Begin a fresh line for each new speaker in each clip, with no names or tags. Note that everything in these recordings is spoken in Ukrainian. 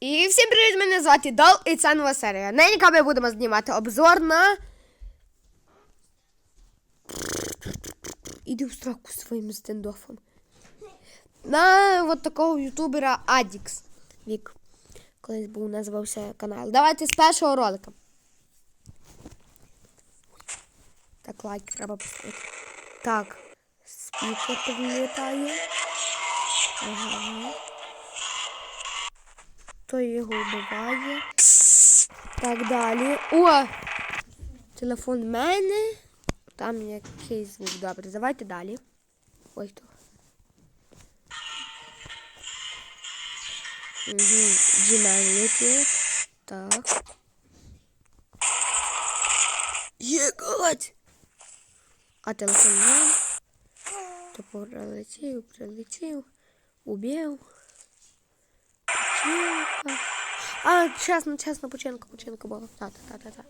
І всім привіт, мене звати Дол, і це нова серія. Нині ми будемо знімати обзор на. Іди в строку своїм стендофом. На от такого ютубера Адікс. Вік. Колись був називався канал. Давайте з першого ролика. Так, лайк треба поставити. Так. Спікер підлітає. Ага. Той його вбиває. Так далі. О! Телефон в мене. Там якийсь звук. Добре, давайте далі. Ой, хто. Угу. Так. Єгать! А телефон. Топор прилетів, прилетів, убив. Починка. А, чесно, чесно, починка, починка була. Та, та, та, та.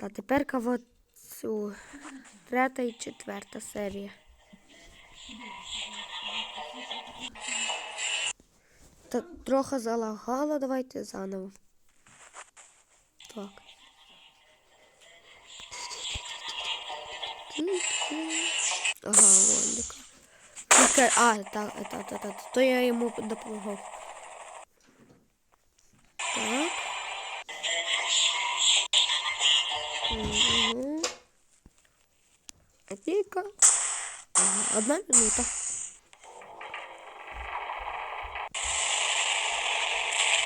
Та тепер от цю третя і четверта серія. Так, трохи залагало, давайте заново. Так. Ага, Вондика. А, так, та, та, та, то я йому допомагав. Так. Угу. Одна минута.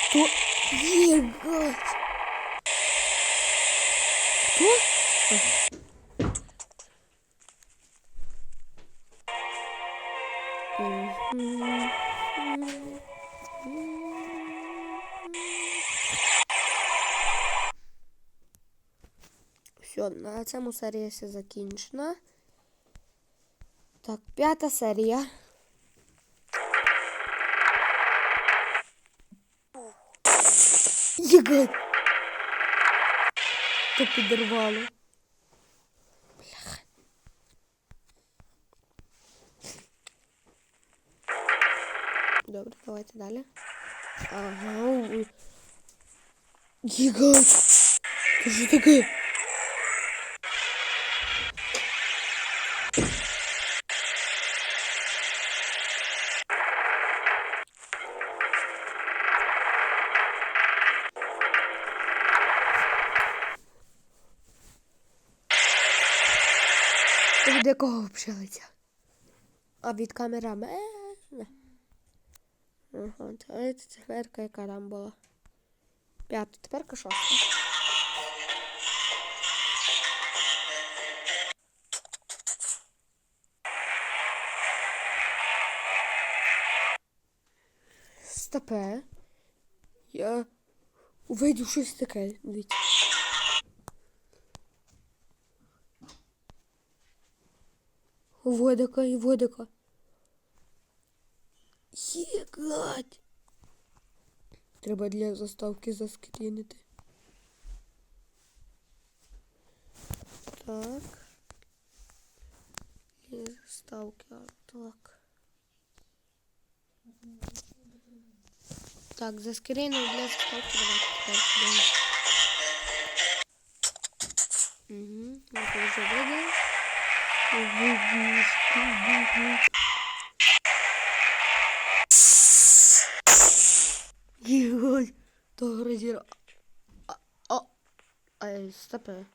Кто? Ебать. Кто? Цьому серія все закінчена. Так, п'ята серія. Єгать! То підірвало. Добре, давайте далі. Ага. Єгать! Що таке? Від якого пчелиця? А від камерамена. Ага, це циферка, яка там була. П'ята, тепер шоста. Стопе. Я увидів щось таке. Дивіться. Водика і водика. Єгать. Треба для заставки заскрінити. Так. Для заставки, так. Так, заскрінив для заставки. Подивимось. Угу, ми вже видали. Єгой, то грозіро. А, а, ай, стопе.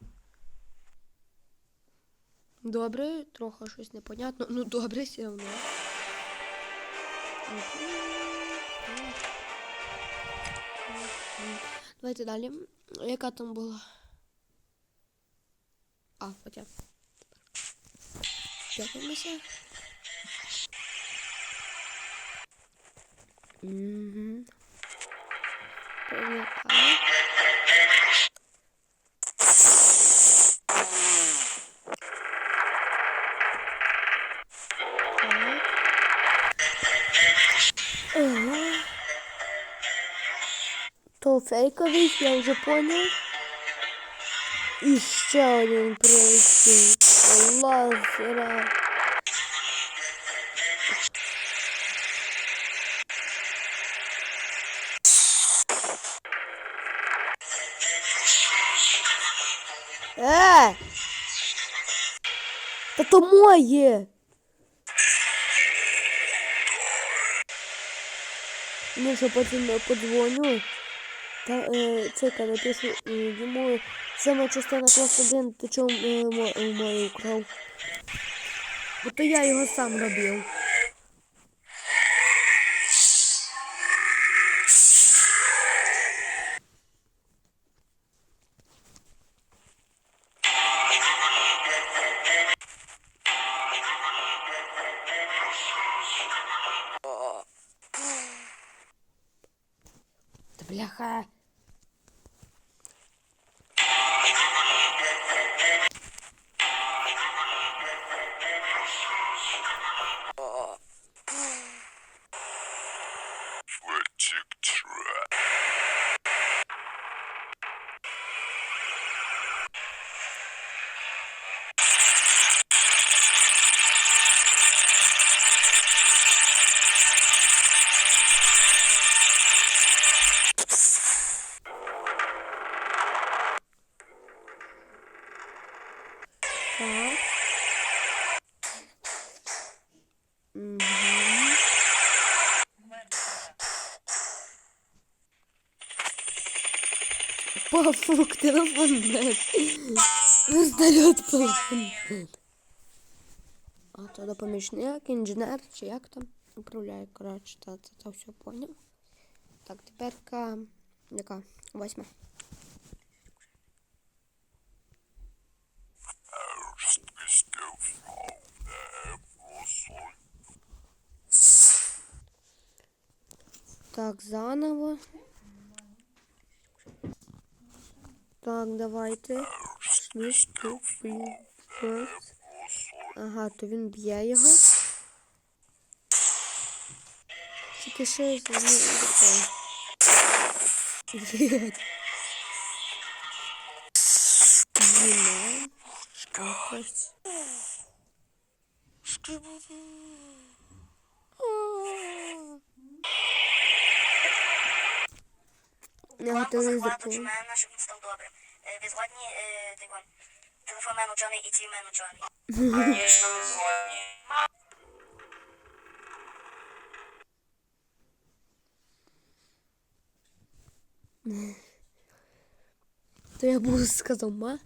Добре, трохи щось непонятно. Ну добре, все одно. Давайте далі. Яка там була? А, хоча. Чекаємося. Угу. Прилітає. Так. Ага. То фейковий, я вже понял. І Allah zira. Э! Это мое! Ну потом потім подвоню. Та, е, це, напишу е, йому йому сьома частина клас 1, ти чому е, е, моє украв? Бо то я його сам робив. Бляха. Угу. Телефон нет. Вертольот телефон. А то допомічник, інженер, чи як там управляє, коротше, та це все поняв. Так, тепер яка? Восьма. Так, заново. Так, давайте. Ага, то він б'є його. Тільки ще з Є. Зіма.
добрим. Е, Ви згодні, е, ти вон, телефонмену Джоні і тімену Джоні? Звісно, ми згодні.
То я буду сказав ма.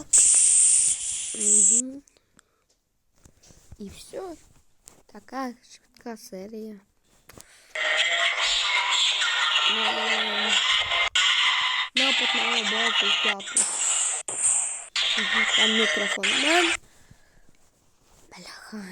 Так. Угу. І все. Така швидка серія. Ну, Напад на роботу п'яту. Угу, Там мікрофон. Мен. Бляха.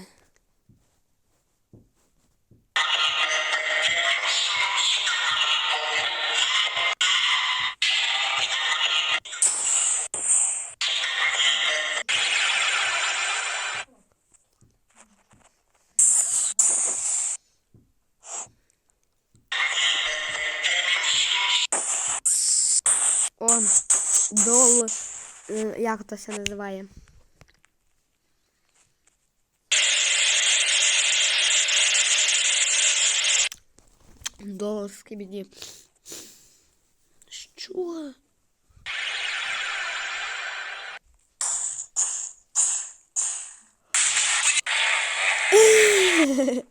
Як то це називає? Долар в кабіні. Що?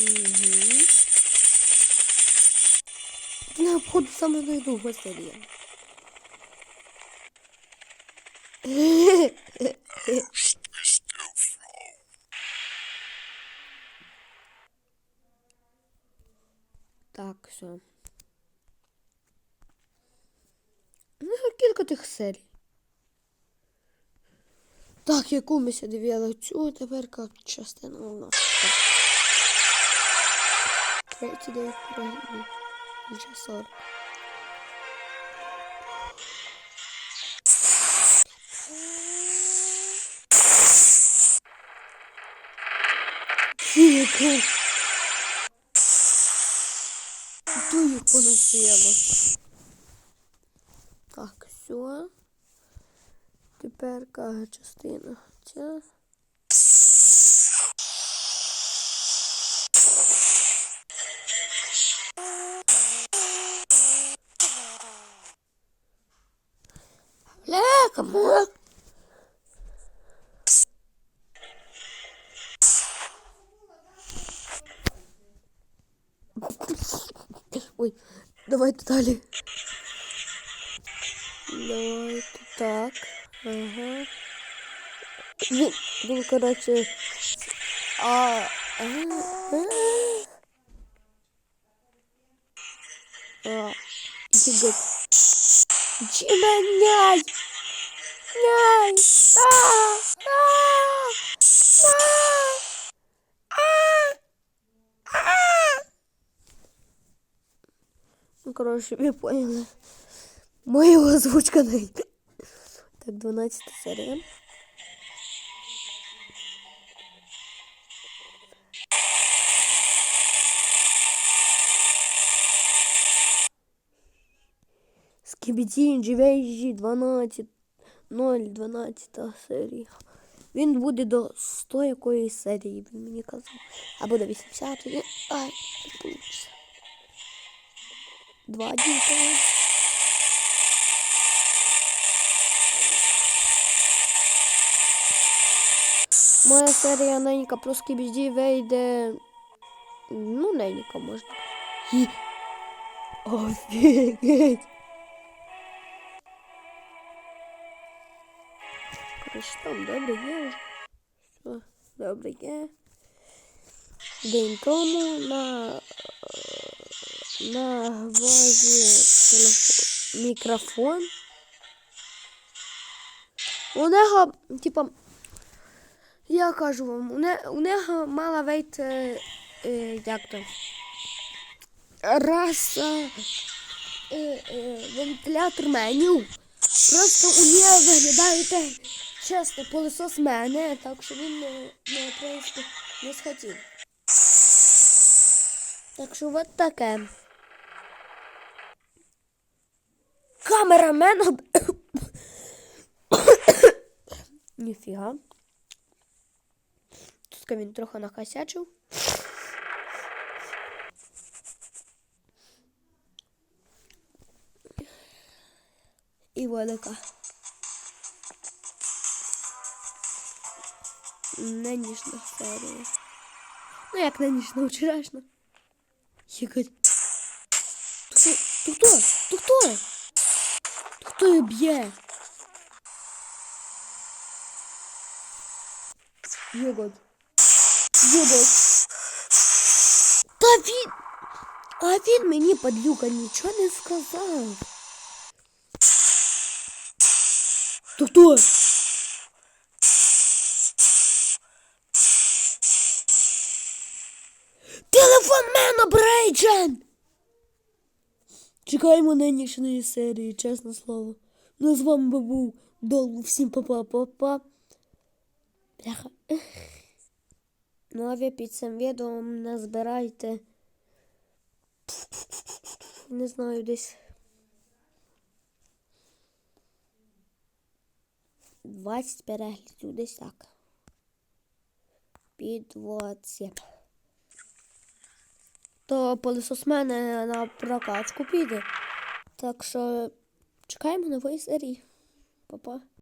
Угу. На обход саме найдовга серія. Так, все. Ну, кілька тих серій. Так, яку ми сюди дивили цю тепер як частина у нас. Третій день перегляду. Вже 40. Яку? Тую поносило. Так, все. Тепер яка частина? Ця. кому? Ой, давайте далі. Давайте так. Ага. Він, він коротше. А. А. А. Дігот. Чименяй! Няй! А! А! А! А! Ну, коротше, ви поняли. Моя озвучка не йде. Так, 12 серія. Скібіді Джівейджі 12 0 12 серія. Він буде до 100 якоїсь серії, він мені казав. Або до 80 ї Ай, не. Два діти. Моя серія ненька про скібіді вийде. Ну, ненька можна. Офігеть. Там добре є. Все, добре є. День тому на, на базі телефон, мікрофон. У нього, типа, я кажу вам, у, не, у нього мала вийти, е, як то, раз е, е, вентилятор меню. Просто у нього виглядає те, чесно, пилосос мене, так що він не, не, в принципі, не схотів. Так що от таке. Камерамен. об- Ніфіга. Тут він трохи накосячив. І велика. Нинішня серія. Ну, як нинішня, вчорашня. Якась. Хто? Хто? Хто? Хто? Хто? Хто її б'є? Єгод. Єгод. Та він... А він мені, падлюка, нічого не сказав. Хто? Хто? Брейджен! Чекаємо нинішньої серії, чесне слово. Ну, з вами був Долу. Всім па-па-па-па. Бляха. Ви під цим відео не збирайте. Не знаю, десь. 20 переглядів, десь так. Під 20. То пилисос мене на прокачку піде. Так що чекаємо нової серії. Па-па.